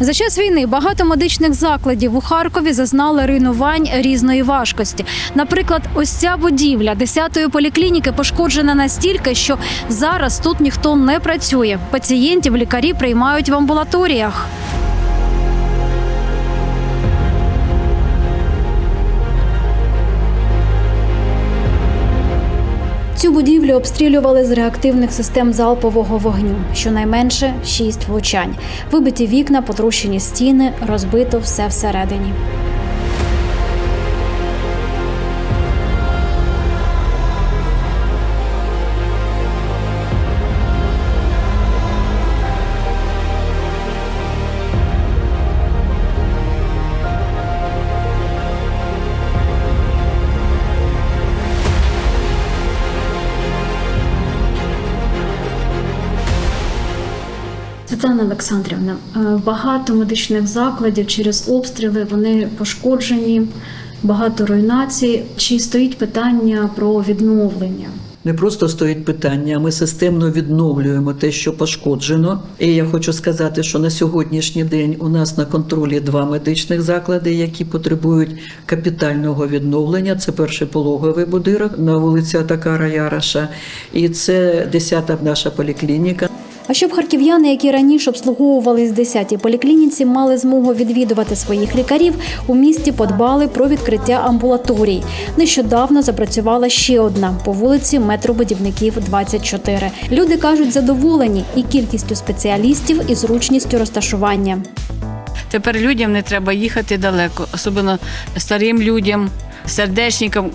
За час війни багато медичних закладів у Харкові зазнали руйнувань різної важкості. Наприклад, ось ця будівля 10-ї поліклініки пошкоджена настільки, що зараз тут ніхто не працює. Пацієнтів лікарі приймають в амбулаторіях. Цю будівлю обстрілювали з реактивних систем залпового вогню. Щонайменше шість влучань. Вибиті вікна, потрощені стіни, розбито все всередині. Світлана Олександрівна, е, багато медичних закладів через обстріли вони пошкоджені, багато руйнацій. Чи стоїть питання про відновлення? Не просто стоїть питання, ми системно відновлюємо те, що пошкоджено. І я хочу сказати, що на сьогоднішній день у нас на контролі два медичних заклади, які потребують капітального відновлення. Це перший пологовий будинок на вулиці Атакара Яраша, і це 10-та наша поліклініка. А щоб харків'яни, які раніше обслуговувались в 10-й поліклініці, мали змогу відвідувати своїх лікарів, у місті подбали про відкриття амбулаторій. Нещодавно запрацювала ще одна по вулиці Метробудівників 24. Люди кажуть, задоволені і кількістю спеціалістів, і зручністю розташування. Тепер людям не треба їхати далеко, особливо старим людям, сердечникам,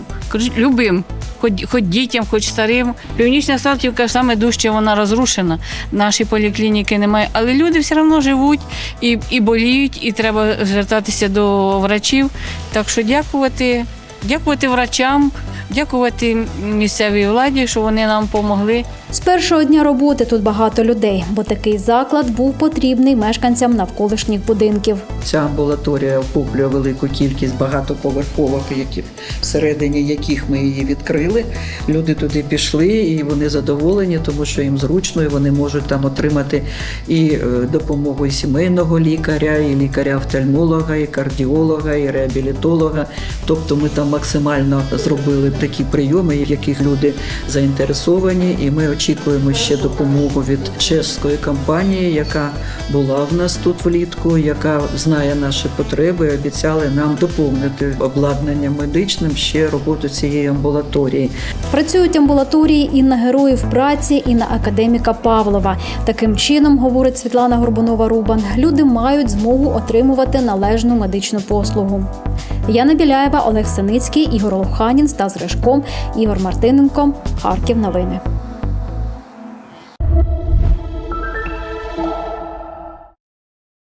любим, хоч, хоч дітям, хоч старим. Північна Салтівка саме дужче вона розрушена. Наші поліклініки немає, але люди все одно живуть і, і боліють, і треба звертатися до врачів. Так що дякувати, дякувати врачам, дякувати місцевій владі, що вони нам допомогли. З першого дня роботи тут багато людей, бо такий заклад був потрібний мешканцям навколишніх будинків. Ця амбулаторія охоплює велику кількість багатоповерховок, які всередині яких ми її відкрили. Люди туди пішли, і вони задоволені, тому що їм зручно, і вони можуть там отримати і е, допомогу і сімейного лікаря, і лікаря-офтальмолога, і кардіолога, і реабілітолога. Тобто ми там максимально зробили такі прийоми, в яких люди заінтересовані, і ми очікуємо ще допомогу від чеської компанії, яка була в нас тут влітку, яка знає наші потреби, обіцяли нам доповнити обладнанням медичним ще роботу цієї амбулаторії. Працюють амбулаторії і на героїв праці, і на академіка Павлова. Таким чином, говорить Світлана Горбунова-Рубан, люди мають змогу отримувати належну медичну послугу. Яна Біляєва, Олег Синицький, Ігор Луханін, Стас Ришком, Ігор Мартиненко. Харків новини.